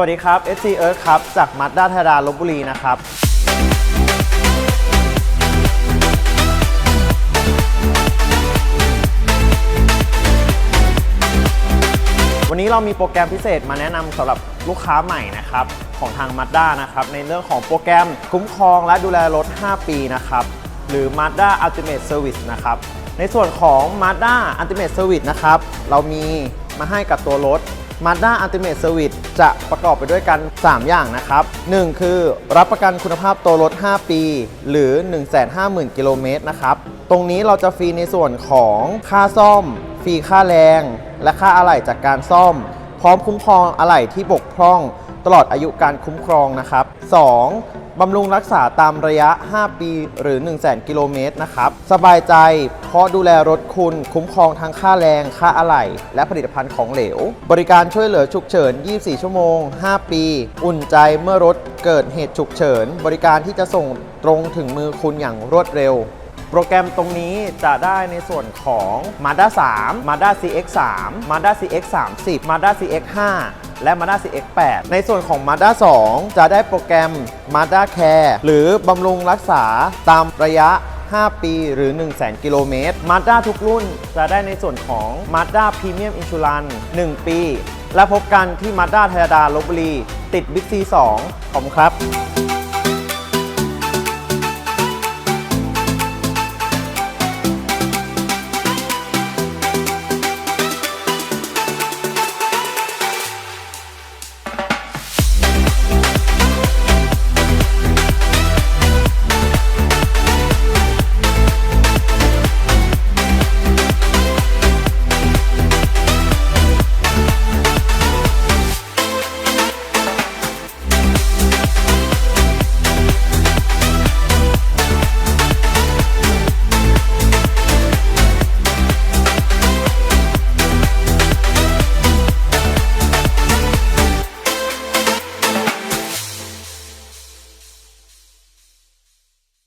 วัสดีครับ SC Earth ครับ จากมัดด้าธาราลบบุรีนะครับ วันนี้เรามีโปรแกรมพิเศษมาแนะนำสำหรับลูกค้าใหม่นะครับ ของทาง Mazda นะครับ ในเรื่องของโปรแกรมคุ้มครองและดูแลรถ 5 ปีนะครับ หรือ Mazda Ultimate Service นะครับ ในส่วนของ Mazda Ultimate Service นะครับ เรามีมาให้กับตัวรถ Mazda Ultimate Service จะประกอบไปด้วยกัน 3 อย่างนะครับ 1 คือรับประกันคุณภาพตัวรถ 5 ปี หรือ 150,000 กิโลเมตรนะครับ ตรงนี้เราจะฟรีในส่วนของค่าซ่อม ฟรีค่าแรง และค่าอะไหล่จากการซ่อม พร้อมคุ้มครองอะไหล่ที่บกพร่อง ตลอดอายุการคุ้มครองนะครับ 2. บำรุงรักษาตามระยะ 5 ปีหรือ1 0 0 0 0 0กิโลเมตรนะครับ สบายใจเพราะดูแลรถคุณ คุ้มครองทั้งค่าแรง ค่าอะไหล่ และผลิตภัณฑ์ของเหลว บริการช่วยเหลือฉุกเฉิน 24 ชั่วโมง 5 ปี อุ่นใจเมื่อรถเกิดเหตุฉุกเฉิน บริการที่จะส่งตรงถึงมือคุณอย่างรวดเร็วโปรแกรมตรงนี้จะได้ในส่วนของ Mazda 3 Mazda CX3 Mazda CX30 Mazda CX5 และ Mazda CX8 ในส่วนของ Mazda 2 จะได้โปรแกรม Mazda Care หรือบำรุงรักษาตามระยะ 5 ปีหรือ 1 0 0 0 0 0กิโลเมตร Mazda ทุกรุ่นจะได้ในส่วนของ Mazda Premium Insurance 1 ปี และพบกันที่ Mazda ไทยดาลบบุรี ติด Big C2 ขอบคุณครับ